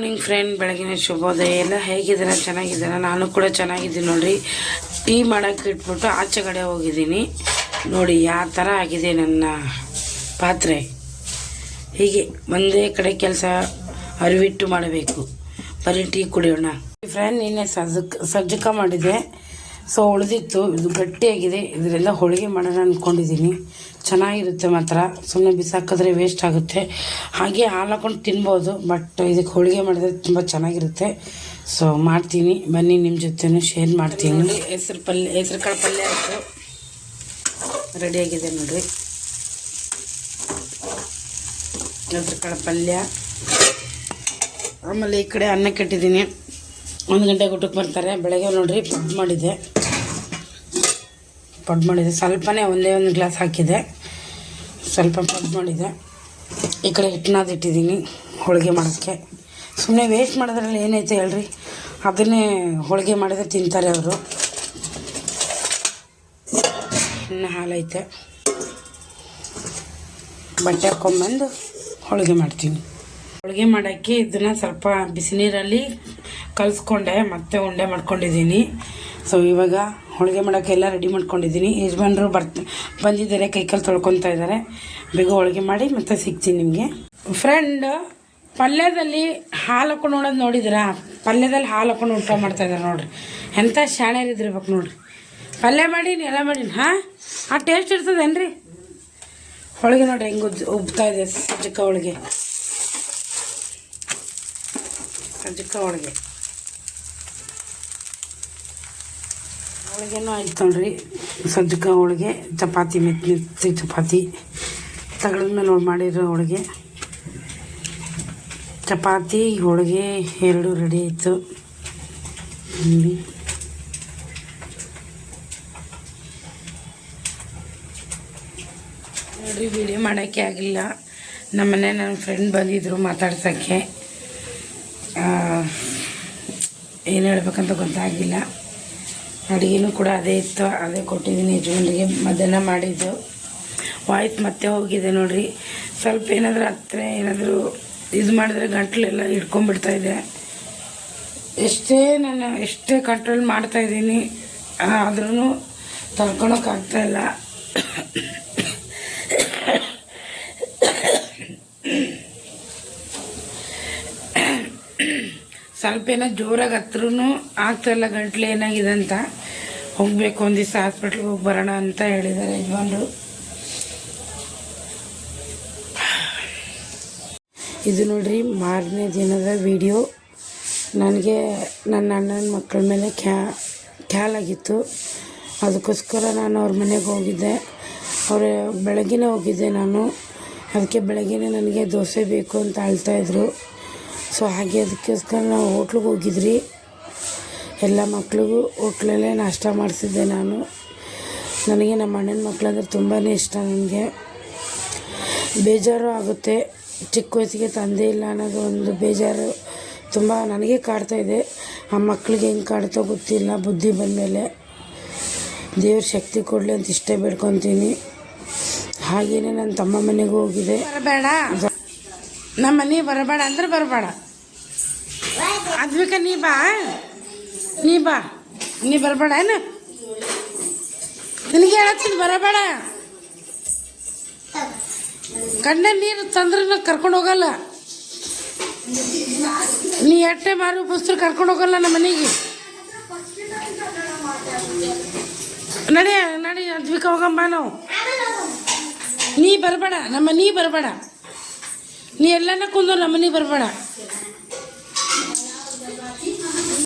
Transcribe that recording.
Morning friend ಬೆಳಗಿನ ಶುಭೋದಯ ಎಲ್ಲ ಹೇಗಿದ್ದೀರಾ? ಚೆನ್ನಾಗಿದ್ದೀರಾ? ನಾನು ಕೂಡ ಚೆನ್ನಾಗಿದ್ದೀನಿ ನೋಡ್ರಿ. ಟೀ ಮಾಡೋಕ್ಕೆ ಇಟ್ಬಿಟ್ಟು ಆಚೆ ಕಡೆ ಹೋಗಿದ್ದೀನಿ. ನೋಡಿ, ಯಾವ ಥರ ಆಗಿದೆ ನನ್ನ ಪಾತ್ರೆ. ಹೀಗೆ ಒಂದೇ ಕಡೆ ಕೆಲಸ ಅರಿವಿಟ್ಟು ಮಾಡಬೇಕು. ಬರೀ ಟೀ ಕುಡಿಯೋಣ. ಫ್ರೆಂಡ್ ನಿನ್ನೆ ಸಜ್ಜಕ ಸಜ್ಜಕ ಮಾಡಿದೆ ಸೊ ಉಳಿದಿತ್ತು. ಇದು ಗಟ್ಟಿಯಾಗಿದೆ. ಇದರೆಲ್ಲ ಹೋಳಿಗೆ ಮಾಡೋಣ ಅಂದ್ಕೊಂಡಿದ್ದೀನಿ ಚೆನ್ನಾಗಿರುತ್ತೆ ಮಾತ್ರ. ಸುಮ್ಮನೆ ಬಿಸಾಕಿದ್ರೆ ವೇಸ್ಟ್ ಆಗುತ್ತೆ. ಹಾಗೆ ಹಾಲು ಹಾಕೊಂಡು ತಿನ್ಬೋದು ಬಟ್ ಇದಕ್ಕೆ ಹೋಳಿಗೆ ಮಾಡಿದ್ರೆ ತುಂಬ ಚೆನ್ನಾಗಿರುತ್ತೆ. ಸೊ ಮಾಡ್ತೀನಿ. ಬನ್ನಿ ನಿಮ್ಮ ಜೊತೆನೂ ಶೇರ್ ಮಾಡ್ತೀನಿ. ಹೆಸ್ರು ಪಲ್ಯ ಹೆಸ್ರು ಕಾಳು ಪಲ್ಯ ಆಯಿತು. ರೆಡಿಯಾಗಿದೆ ನೋಡಿರಿ. ಹೆಸ್ರು ಕಾಳು ಪಲ್ಯ. ಆಮೇಲೆ ಈ ಕಡೆ ಅನ್ನ ಕಟ್ಟಿದ್ದೀನಿ. ಒಂದು ಗಂಟೆ ಊಟಕ್ಕೆ ಬರ್ತಾರೆ. ಬೆಳಗ್ಗೆ ನೋಡಿರಿ ಪಡ್ ಮಾಡಿದ್ದೆ ಪಡ್ ಮಾಡಿದೆ. ಸ್ವಲ್ಪನೇ ಒಂದೇ ಒಂದು ಗ್ಲಾಸ್ ಹಾಕಿದೆ. ಸ್ವಲ್ಪ ಪಡ್ ಮಾಡಿದೆ. ಈ ಕಡೆ ಹಿಟ್ಟನ್ನಾದಿಟ್ಟಿದ್ದೀನಿ ಹೋಳಿಗೆ ಮಾಡೋಕ್ಕೆ. ಸುಮ್ಮನೆ ವೇಸ್ಟ್ ಮಾಡೋದ್ರಲ್ಲಿ ಏನೈತೆ ಹೇಳ್ರಿ? ಅದನ್ನೇ ಹೋಳಿಗೆ ಮಾಡಿದ್ರೆ ತಿಂತಾರೆ ಅವರು. ಇನ್ನು ಹಾಲೈತೆ. ಬಟ್ಟೆ ಹಾಕೊಂಬಂದು ಹೋಳಿಗೆ ಮಾಡ್ತೀನಿ. ಹೋಳಿಗೆ ಮಾಡೋಕ್ಕೆ ಇದನ್ನು ಸ್ವಲ್ಪ ಬಿಸಿನೀರಲ್ಲಿ ಕಲಿಸ್ಕೊಂಡೆ, ಮತ್ತೆ ಉಂಡೆ ಮಾಡ್ಕೊಂಡಿದ್ದೀನಿ. ಸೊ ಇವಾಗ ಹೋಳಿಗೆ ಮಾಡೋಕ್ಕೆಲ್ಲ ರೆಡಿ ಮಾಡ್ಕೊಂಡಿದ್ದೀನಿ. ಯಜಮಾನ್ರು ಬರ್ತ ಬಂದಿದ್ದಾರೆ ಕೈಕಾಲು ತೊಳ್ಕೊತಾ ಇದ್ದಾರೆ. ಬೇಗ ಹೋಳಿಗೆ ಮಾಡಿ ಮತ್ತೆ ಸಿಗ್ತೀನಿ ನಿಮಗೆ. ಫ್ರೆಂಡ್ ಪಲ್ಯದಲ್ಲಿ ಹಾಲು ಹಾಕೊಂಡು ನೋಡೋದು ನೋಡಿದಿರಾ ಪಲ್ಯದಲ್ಲಿ ಹಾಲು ಹಾಕೊಂಡು ಊಟ ಮಾಡ್ತಾ ಇದ್ದಾರೆ ನೋಡ್ರಿ. ಎಂಥ ಶಾಣ್ಯರಿದ್ದಿರ್ಬೇಕು ನೋಡ್ರಿ. ಪಲ್ಯ ಮಾಡಿ ಎಲ್ಲ ಮಾಡೀನಿ ಹಾಂ? ಆ ಟೇಸ್ಟ್ ಇರ್ತದೇನ್ರಿ? ಹೋಳಿಗೆ ನೋಡ್ರಿ, ಹೆಂಗೆ ಉಜ್ ಉಬ್ತಾ ಇದೆ, ಸಜ್ಜಕ ಹೋಳಿಗೆ. ಸಜ್ಜಕ ಹೋಳಿಗೆ. ಹೋಳಿಗೆನೂ ಆಯ್ತು ನೋಡ್ರಿ ಸಜ್ಜಕ ಹೋಳಿಗೆ, ಚಪಾತಿ, ಮೆತ್ತಿ ಮೆತ್ತಿ ಚಪಾತಿ. ತಗಳ ಮೇಲೆ ಮಾಡಿರೋ ಹೋಳಿಗೆ. ಚಪಾತಿ, ಹೋಳಿಗೆ ಎರಡು ರೆಡಿ ಆಯಿತು. ನೋಡಿ ನೋಡಿ ವಿಡಿಯೋ ಮಾಡೋಕ್ಕೆ ಆಗಿಲ್ಲ. ನಮ್ಮನೆ ನನ್ನ ಫ್ರೆಂಡ್ ಬಂದಿದ್ದರು ಮಾತಾಡ್ಸೋಕ್ಕೆ. ಏನು ಹೇಳ್ಬೇಕಂತ ಗೊತ್ತಾಗಿಲ್ಲ. ಅಡುಗೆನೂ ಕೂಡ ಅದೇ ಇತ್ತು, ಅದೇ ಕೊಟ್ಟಿದ್ದೀನಿ ಯಜಮಾನ್ರಿಗೆ ಮಧ್ಯಾಹ್ನ ಮಾಡಿದ್ದು. ವಾಯ್ಸ್ ಮತ್ತೆ ಹೋಗಿದೆ ನೋಡಿರಿ. ಸ್ವಲ್ಪ ಏನಾದರೂ ಹತ್ತಿರ ಏನಾದರೂ ಇದು ಮಾಡಿದ್ರೆ ಗಂಟ್ಲೆಲ್ಲ ಇದೆ. ಎಷ್ಟೇ ನಾನು ಎಷ್ಟೇ ಕಂಟ್ರೋಲ್ ಮಾಡ್ತಾಯಿದ್ದೀನಿ ಆದ್ರೂ ತಡ್ಕೊಳಕ್ಕಾಗ್ತಾ ಸ್ವಲ್ಪ ಏನೋ ಜೋರಾಗಿ ಹತ್ರೂ ಆಗ್ತಾಯಿಲ್ಲ ಗಂಟ್ಲು ಏನಾಗಿದೆ ಅಂತ. ಹೋಗಬೇಕು ಒಂದು ದಿವಸ ಹಾಸ್ಪಿಟ್ಲಿಗೆ ಹೋಗಿ ಬರೋಣ ಅಂತ ಹೇಳಿದ್ದಾರೆ ಯಜಮಾನ್ರು. ಇದು ನೋಡ್ರಿ ಮಾರನೇ ದಿನದ ವಿಡಿಯೋ. ನನಗೆ ನನ್ನ ಅಣ್ಣನ ಮಕ್ಕಳ ಮೇಲೆ ಕ್ಯಾ, ಖ್ಯಾಲಾಗಿತ್ತು. ಅದಕ್ಕೋಸ್ಕರ ನಾನು ಅವ್ರ ಮನೆಗೆ ಹೋಗಿದ್ದೆ. ಅವ್ರ ಬೆಳಗ್ಗೆನೇ ಹೋಗಿದ್ದೆ ನಾನು. ಅದಕ್ಕೆ ಬೆಳಗ್ಗೆನೇ ನನಗೆ ದೋಸೆ ಬೇಕು ಅಂತ ಅಳ್ತಾಯಿದ್ರು ಸೊ ಹಾಗೆ ಅದಕ್ಕೋಸ್ಕರ ನಾವು ಹೋಟ್ಲಿಗೆ ಹೋಗಿದ್ರಿ. ಎಲ್ಲ ಮಕ್ಳಿಗೂ ಹೋಟ್ಲಲ್ಲೇ ನಾಷ್ಟ ಮಾಡಿಸಿದ್ದೆ ನಾನು. ನನಗೆ ನಮ್ಮ ಅಣ್ಣನ ಮಕ್ಕಳಂದ್ರೆ ತುಂಬಾ ಇಷ್ಟ ನನಗೆ. ಬೇಜಾರು ಆಗುತ್ತೆ. ಚಿಕ್ಕ ವಯಸ್ಸಿಗೆ ತಂದೆ ಇಲ್ಲ ಅನ್ನೋದು ಒಂದು ಬೇಜಾರು ತುಂಬ ನನಗೆ ಕಾಡ್ತಾ ಇದೆ. ಆ ಮಕ್ಳಿಗೆ ಹೆಂಗೆ ಕಾಡ್ತೋ ಗೊತ್ತಿಲ್ಲ ಬುದ್ಧಿ ಬಂದಮೇಲೆ. ದೇವ್ರ ಶಕ್ತಿ ಕೊಡಲಿ ಅಂತ ಇಷ್ಟೇ ಬೇಡ್ಕೊತೀನಿ. ಹಾಗೆಯೇ ನನ್ನ ತಮ್ಮ ಮನೆಗೂ ಹೋಗಿದೆ. ಬರಬೇಡ ನಮ್ಮ ಮನೆ ಬರಬೇಡ ಅಂದ್ರೆ ಬರಬೇಡ. ಅದ್ಬೇಕ ನೀ ಬಾ. ನೀ ಬಾ. ನೀ ಬರಬೇಡ, ಏನು? ನಿನಗೆ ಹೇಳತ್ತಿದ್ ಬರಬೇಡ. ಕಣ್ಣ ನೀರು ತಂದ್ರನ ಕರ್ಕೊಂಡು ಹೋಗಲ್ಲ. ನೀ ಎಟ್ಟೆ ಮಾರು ಪುಸ್ತಕ ಕರ್ಕೊಂಡು ಹೋಗಲ್ಲ ನಮ್ಮ ಮನೆಗೆ. ನಡಿ ನಡಿ, ಅದ್ವಿಕ ಹೋಗಮ್ಮ ನಾವು. ನೀ ಬರಬೇಡ, ನಮ್ಮ ನೀ ಬರಬೇಡ. ನೀ ಎಲ್ಲನ ಕುಂದು ನಮ್ಮ ಮನೆ ಬರಬೇಡ.